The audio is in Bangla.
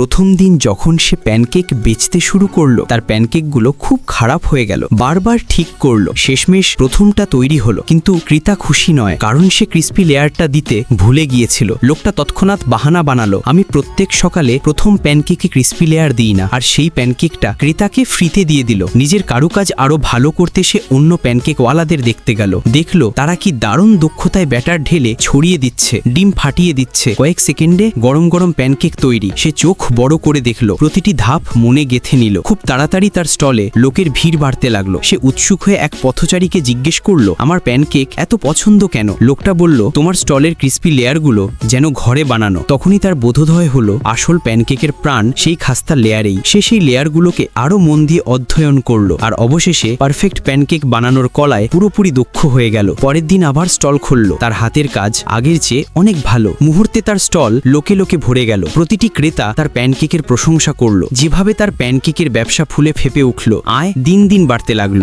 প্রথম দিন যখন সে প্যানকেক বেচতে শুরু করল, তার প্যানকেকগুলো খুব খারাপ হয়ে গেল। বারবার ঠিক করল। শেষমেশ প্রথমটা তৈরি হলো, কিন্তু ক্রেতা খুশি নয়, কারণ সে ক্রিস্পি লেয়ারটা দিতে ভুলে গিয়েছিল। লোকটা তৎক্ষণাৎ বাহানা বানালো, আমি প্রত্যেক সকালে প্রথম প্যানকেকে ক্রিস্পি লেয়ার দিই না। আর সেই প্যানকেকটা ক্রেতাকে ফ্রিতে দিয়ে দিল। নিজের কারুকাজ আরও ভালো করতে সে অন্য প্যানকেকওয়ালাদের দেখতে গেল। দেখল, তারা কি দারুণ দক্ষতায় ব্যাটার ঢেলে ছড়িয়ে দিচ্ছে, ডিম ফাটিয়ে দিচ্ছে। কয়েক সেকেন্ডে গরম গরম প্যানকেক তৈরি। সে চোখ বড় করে দেখল। প্রতিটি ধাপ মনে গেথে নিল। খুব তাড়াতাড়ি তার স্টলে লোকের ভিড় বাড়তে লাগল। সে উৎসুক হয়ে এক পথচারীকে জিজ্ঞেস করল, আমার প্যানকেক এত পছন্দ কেন? লোকটা বলল, তোমার স্টলের ক্রিস্পি লেয়ারগুলো যেন ঘরে বানানো। তখনই তার বোধোদয় হলো, আসল প্যানকেকের প্রাণ সেই খাস্তা লেয়ারেই। সে সেই লেয়ারগুলোকে আরও মন দিয়ে অধ্যয়ন করল আর অবশেষে পারফেক্ট প্যানকেক বানানোর কলায় পুরোপুরি দক্ষ হয়ে গেল। পরের দিন আবার স্টল খুলল। তার হাতের কাজ আগের চেয়ে অনেক ভালো। মুহূর্তে তার স্টল লোকে লোকে ভরে গেল। প্রতিটি ক্রেতা তার প্যানকেকের প্রশংসা করল। যেভাবে তার প্যানকেকের ব্যবসা ফুলে ফেপে উঠল, আয় দিন দিন বাড়তে লাগল।